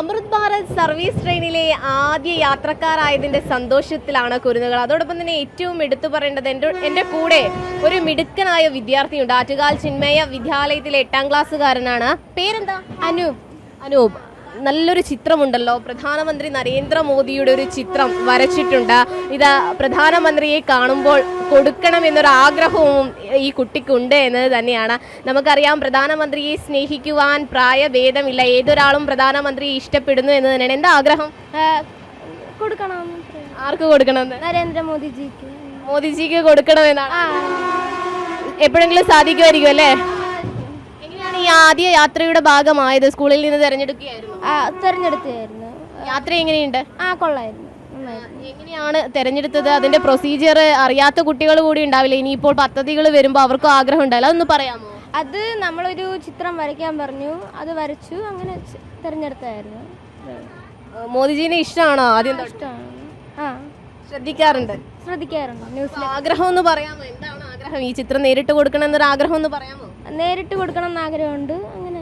അമൃത് Bharat service ട്രെയിനിലെ ആദ്യ യാത്രക്കാരായതിന്റെ സന്തോഷത്തിലാണ് കുരുന്നുകൾ. അതോടൊപ്പം തന്നെ ഏറ്റവും എടുത്തു പറയേണ്ടത് എന്റെ എന്റെ കൂടെ ഒരു മിടുക്കനായ വിദ്യാർത്ഥിയുണ്ട്. ആറ്റുകാൽ ചിന്മയ വിദ്യാലയത്തിലെ എട്ടാം ക്ലാസ്സുകാരനാണ്. പേരെന്താ? അനൂപ് അനൂപ്. നല്ലൊരു ചിത്രമുണ്ടല്ലോ. പ്രധാനമന്ത്രി നരേന്ദ്രമോദിയുടെ ഒരു ചിത്രം വരച്ചിട്ടുണ്ട്. ഇത് പ്രധാനമന്ത്രിയെ കാണുമ്പോൾ കൊടുക്കണം എന്നൊരു ആഗ്രഹവും ഈ കുട്ടിക്കുണ്ട് എന്നത് തന്നെയാണ്. നമുക്കറിയാം പ്രധാനമന്ത്രിയെ സ്നേഹിക്കുവാൻ പ്രായഭേദമില്ല. ഏതൊരാളും പ്രധാനമന്ത്രിയെ ഇഷ്ടപ്പെടുന്നു എന്ന് തന്നെയാണ്. എന്താ ആഗ്രഹം? കൊടുക്കണം. ആർക്ക് കൊടുക്കണം നരേന്ദ്രമോദിജിക്ക്. മോദിജിക്ക് കൊടുക്കണമെന്നാണ് എപ്പോഴെങ്കിലും സാധിക്കുമായിരിക്കും അല്ലേ? എങ്ങനെയാണ് ഈ ആദ്യ യാത്രയുടെ ഭാഗമായത്? സ്കൂളിൽ നിന്ന് തെരഞ്ഞെടുക്കുകയായിരുന്നു. ആ തിരഞ്ഞെടുത്തായിരുന്നു യാത്ര എങ്ങനെയുണ്ട്? ആ കൊള്ളായിരുന്നു. എങ്ങനെയാണ് തെരഞ്ഞെടുത്തത്? അതിന്റെ പ്രൊസീജിയർ അറിയാത്ത കുട്ടികൾ കൂടി ഉണ്ടാവില്ല? ഇനിയിപ്പോൾ പദ്ധതികൾ വരുമ്പോൾ അവർക്കും ആഗ്രഹം ഉണ്ടാവില്ല അതൊന്ന് പറയാമോ? അത് നമ്മളൊരു ചിത്രം വരയ്ക്കാൻ പറഞ്ഞു. അത് വരച്ചു. അങ്ങനെ തിരഞ്ഞെടുത്തായിരുന്നു മോദിജീനെ ഇഷ്ടമാണോ ആദ്യം തൊട്ട്? ഇഷ്ടമാണ്. ആ. ശ്രദ്ധിക്കാറുണ്ട്. ശ്രദ്ധിക്കാറുണ്ട്. ന്യൂസിൽ ആഗ്രഹം ഒന്ന് പറയാമോ? എന്താണ് ആഗ്രഹം? ഈ ചിത്രം നേരിട്ട് കൊടുക്കണം എന്നൊരു ആഗ്രഹം ഒന്ന് പറയാമോ? നേരിട്ട് കൊടുക്കണം എന്ന് ആഗ്രഹമുണ്ട്. അങ്ങനെ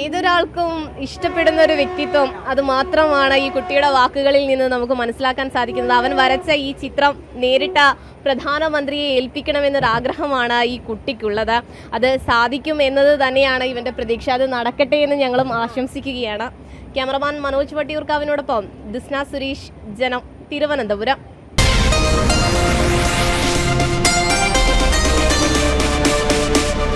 ഏതൊരാൾക്കും ഇഷ്ടപ്പെടുന്ന ഒരു വ്യക്തിത്വം അത് മാത്രമാണ് ഈ കുട്ടിയുടെ വാക്കുകളിൽ നിന്ന് നമുക്ക് മനസ്സിലാക്കാൻ സാധിക്കുന്നത്. അവൻ വരച്ച ഈ ചിത്രം നേരിട്ട പ്രധാനമന്ത്രിയെ ഏൽപ്പിക്കണമെന്നൊരു ആഗ്രഹമാണ് ഈ കുട്ടിക്കുള്ളത്. അത് സാധിക്കും എന്നത് തന്നെയാണ് ഇവന്റെ പ്രതീക്ഷ. അത് നടക്കട്ടെ എന്ന് ഞങ്ങളും ആശംസിക്കുകയാണ്. ക്യാമറമാൻ മനോജ് വട്ടിയൂർക്കാവിനോടൊപ്പം ദിസ്ന സുരേഷ് ജനം തിരുവനന്തപുരം.